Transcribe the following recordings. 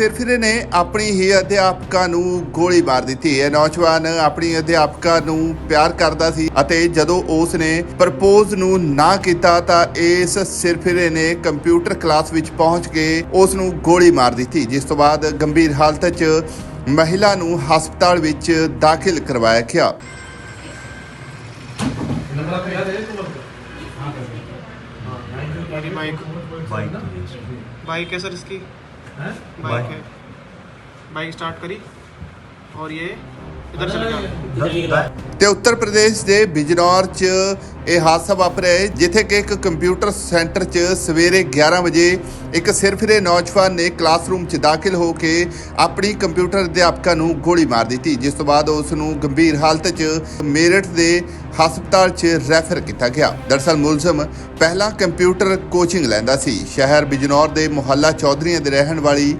ਸਿਰਫਿਰੇ ਨੇ ਆਪਣੀ ਹੀ ਅਧਿਆਪਕਾ ਨੂੰ ਗੋਲੀ ਮਾਰ ਦਿੱਤੀ ਇਹ ਨੌਜਵਾਨ ਆਪਣੀ ਅਧਿਆਪਕਾ ਨੂੰ ਪਿਆਰ ਕਰਦਾ ਸੀ ਅਤੇ ਜਦੋਂ ਉਸ ਨੇ ਪ੍ਰਪੋਜ਼ ਨੂੰ ਨਾ ਕੀਤਾ ਤਾਂ ਇਸ ਸਿਰਫਿਰੇ ਨੇ ਕੰਪਿਊਟਰ ਕਲਾਸ ਵਿੱਚ ਪਹੁੰਚ ਕੇ ਉਸ ਨੂੰ ਗੋਲੀ ਮਾਰ ਦਿੱਤੀ ਜਿਸ ਤੋਂ ਬਾਅਦ ਗੰਭੀਰ ਹਾਲਤ 'ਚ ਮਹਿਲਾ ਨੂੰ ਹਸਪਤਾਲ ਵਿੱਚ ਦਾਖਲ ਕਰਵਾਇਆ ਗਿਆ नंबर आपका याद है इसको नंबर हाँ कर हाँ नाइन टू मेरी बाइक बाइक बाइक है सर इसकी हैं बाइक बाइक। है बाइक स्टार्ट करी और ये ਇਧਰ ਤੇ ਉੱਤਰ ਪ੍ਰਦੇਸ਼ ਦੇ ਬਿਜਨੌਰ 'ਚ ਇਹ ਹਾਦਸਾ ਵਾਪਰਿਆ ਹੈ, ਜਿੱਥੇ ਕਿ ਇੱਕ ਕੰਪਿਊਟਰ ਸੈਂਟਰ 'ਚ ਸਵੇਰੇ 11 ਵਜੇ ਇੱਕ ਸਿਰਫਿਰੇ ਨੌਜਵਾਨ ਨੇ ਕਲਾਸਰੂਮ 'ਚ ਦਾਖਲ ਹੋ ਕੇ ਆਪਣੀ ਕੰਪਿਊਟਰ ਅਧਿਆਪਕਾ ਨੂੰ ਗੋਲੀ ਮਾਰ ਦਿੱਤੀ, ਜਿਸ ਤੋਂ ਬਾਅਦ ਉਸ ਨੂੰ ਗੰਭੀਰ ਹਾਲਤ 'ਚ ਮੇਰਠ ਦੇ ਹਸਪਤਾਲ 'ਚ ਰੈਫਰ ਕੀਤਾ ਗਿਆ। ਦਰਸਲ ਮੁਲਜ਼ਮ ਪਹਿਲਾਂ ਕੰਪਿਊਟਰ ਕੋਚਿੰਗ ਲੈਂਦਾ ਸੀ। ਸ਼ਹਿਰ ਬਿਜਨੌਰ ਦੇ ਮੁਹੱਲਾ ਚੌਧਰੀਆਂ ਦੇ ਰਹਿਣ ਵਾਲੀ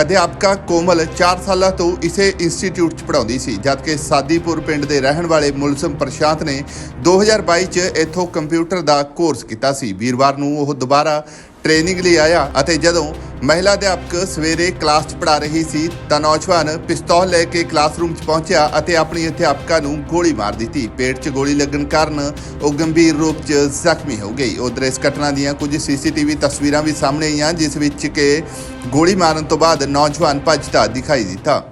ਅਧਿਆਪਕਾ ਕੋਮਲ 4 ਸਾਲਾਂ ਤੋਂ ਇਸੇ ਇੰਸਟੀਚਿਊਟ 'ਚ ਪੜ੍ਹਾਉਂਦੀ ਸੀ, ਜਦਕਿ ਸਾਦੀਪੁਰ ਪਿੰਡ ਦੇ ਰਹਿਣ ਵਾਲੇ ਮੁਲਜ਼ਮ ਪ੍ਰਸ਼ਾਂਤ ਨੇ 2022 'ਚ ਇੱਥੋਂ ਕੰਪਿਊਟਰ ਦਾ ਕੋਰਸ ਕੀਤਾ ਸੀ। ਵੀਰਵਾਰ ਨੂੰ ਉਹ ਦੁਬਾਰਾ ਟ੍ਰੇਨਿੰਗ ਲਈ ਆਇਆ ਅਤੇ ਜਦੋਂ ਮਹਿਲਾ ਅਧਿਆਪਕ ਸਵੇਰੇ ਕਲਾਸ 'ਚ ਪੜਾ ਰਹੀ ਸੀ ਤਾਂ ਨੌਜਵਾਨ ਪਿਸਤੌਲ ਲੈ ਕੇ ਕਲਾਸਰੂਮ 'ਚ ਪਹੁੰਚਿਆ ਅਤੇ ਆਪਣੀ ਅਧਿਆਪਕਾ ਨੂੰ ਗੋਲੀ ਮਾਰ ਦਿੱਤੀ। ਪੇਟ 'ਚ ਗੋਲੀ ਲੱਗਣ ਕਾਰਨ ਉਹ ਗੰਭੀਰ ਰੂਪ 'ਚ ਜ਼ਖਮੀ ਹੋ ਗਈ। ਉਧਰ ਇਸ ਘਟਨਾ ਦੀਆਂ ਕੁਝ ਸੀਸੀਟੀਵੀ ਤਸਵੀਰਾਂ ਵੀ ਸਾਹਮਣੇ ਆਈਆਂ, ਜਿਸ ਵਿੱਚ ਕਿ ਗੋਲੀ ਮਾਰਨ ਤੋਂ ਬਾਅਦ ਨੌਜਵਾਨ ਭੱਜਦਾ ਦਿਖਾਈ ਦਿੱਤਾ।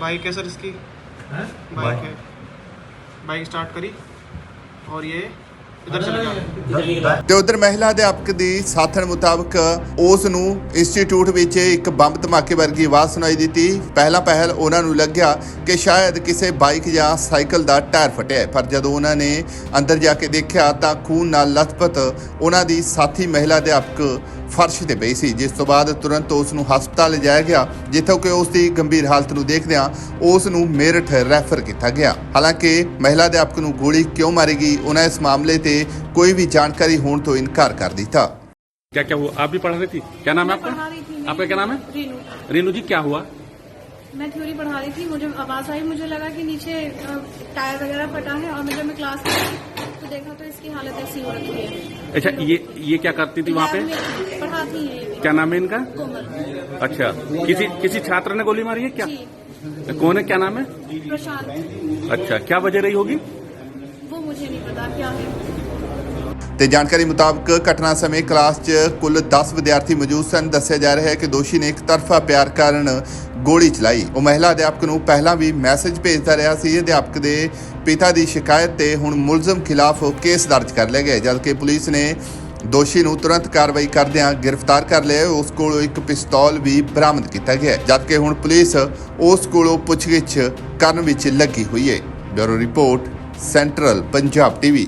ਬਾਈਕ ਹੈ ਸਰ ਇਸकी हाँ कर हाँ नाइन टू मेरी बाइक बाइक बाइक है सर इसकी हैं बाइक बाइक। है बाइक स्टार्ट करी और ये इधर चले गया दा- ਤੇ ਉਧਰ ਮਹਿਲਾ ਅਧਿਆਪਕ ਦੀ ਸਾਥਣ ਮੁਤਾਬਕ ਉਸ ਨੂੰ ਇੰਸਟੀਚਿਊਟ ਵਿੱਚ ਇੱਕ ਬੰਬ ਧਮਾਕੇ ਵਰਗੀ ਆਵਾਜ਼ ਸੁਣਾਈ ਦਿੱਤੀ ਪਹਿਲਾ ਪਹਿਲ ਉਹਨਾਂ ਨੂੰ ਲੱਗਿਆ ਕਿ ਸ਼ਾਇਦ ਕਿਸੇ ਬਾਈਕ ਜਾਂ ਸਾਈਕਲ ਦਾ ਟਾਇਰ ਫਟਿਆ ਹੈ। ਪਰ ਜਦੋਂ ਉਹਨਾਂ ਨੇ ਅੰਦਰ ਜਾ ਕੇ ਦੇਖਿਆ ਤਾਂ ਖੂਨ ਨਾਲ ਲਥਪਥ ਉਹਨਾਂ ਦੀ ਸਾਥੀ ਮਹਿਲਾ ਅਧਿਆਪਕ ਫਰਸ਼ ਤੇ ਪਈ ਸੀ ਜਿਸ ਤੋਂ ਬਾਅਦ ਤੁਰੰਤ ਉਸ ਨੂੰ ਹਸਪਤਾਲ ਲਿਜਾਇਆ ਗਿਆ ਜਿੱਥੋਂ ਕਿ ਉਸ ਦੀ ਗੰਭੀਰ ਹਾਲਤ ਨੂੰ ਦੇਖਦਿਆਂ ਉਸ ਨੂੰ ਮੇਰਠ ਰੈਫਰ ਕੀਤਾ ਗਿਆ ਹਾਲਾਂਕਿ ਮਹਿਲਾ ਅਧਿਆਪਕ ਨੂੰ ਗੋਲੀ ਕਿਉਂ ਮਾਰੀ ਗਈ ਉਹਨਾਂ ਇਸ ਮਾਮਲੇ ਤੇ ਕੋਈ ਵੀ ਜਾਣਕਾਰੀ ਹੋਣ ਤੋਂ ਇਨਕਾਰ ਕਰ ਦਿੱਤਾ क्या क्या हुआ आप भी पढ़ रही थी क्या नाम है मैं पढ़ा आपका रही थी मैं- आपका क्या नाम है रीनू रेनू जी क्या हुआ मैं थ्योरी पढ़ा रही थी मुझे आवाज आई मुझे लगा कि नीचे अ, टायर वगैरह फटा है और मैं जब मैं क्लास में तो देखा तो इसकी हालत ऐसी हो रखी है। अच्छा ये ये क्या करती थी वहाँ पे? पढ़ाती है। क्या नाम है इनका? अच्छा किसी किसी छात्र ने गोली मारी है क्या? कौन है? क्या नाम है? प्रशांत। अच्छा क्या वजह रही होगी? वो मुझे नहीं पता क्या है। ਤੇ ਜਾਣਕਾਰੀ ਮੁਤਾਬਕ ਘਟਨਾ ਸਮੇਂ ਕਲਾਸ 'ਚ ਕੁੱਲ 10 ਵਿਦਿਆਰਥੀ ਮੌਜੂਦ ਸਨ। ਦੱਸਿਆ ਜਾ ਰਿਹਾ ਹੈ ਕਿ ਦੋਸ਼ੀ ਨੇ ਇੱਕ ਤਰਫਾ ਪਿਆਰ ਕਾਰਨ ਗੋਲੀ ਚਲਾਈ। ਉਹ ਮਹਿਲਾ ਅਧਿਆਪਕ ਨੂੰ ਪਹਿਲਾਂ ਵੀ ਮੈਸੇਜ ਭੇਜਦਾ ਰਿਹਾ ਸੀ। ਅਧਿਆਪਕ ਦੇ ਪਿਤਾ ਦੀ ਸ਼ਿਕਾਇਤ ਤੇ ਹੁਣ ਮੁਲਜ਼ਮ ਖਿਲਾਫ ਕੇਸ ਦਰਜ ਕਰ ਲਿਆ ਗਿਆ ਜਦਕਿ ਪੁਲਿਸ ਨੇ ਦੋਸ਼ੀ ਨੂੰ ਤੁਰੰਤ ਕਾਰਵਾਈ ਕਰਦਿਆਂ ਗ੍ਰਿਫਤਾਰ ਕਰ ਲਿਆ। ਉਸ ਕੋਲੋਂ ਇੱਕ ਪਿਸਤੌਲ ਵੀ ਬਰਾਮਦ ਕੀਤਾ ਗਿਆ, ਜਦਕਿ ਹੁਣ ਪੁਲਿਸ ਉਸ ਕੋਲੋਂ ਪੁੱਛਗਿੱਛ ਕਰਨ ਵਿੱਚ ਲੱਗੀ ਹੋਈ ਹੈ। Bureau report, central Punjab TV.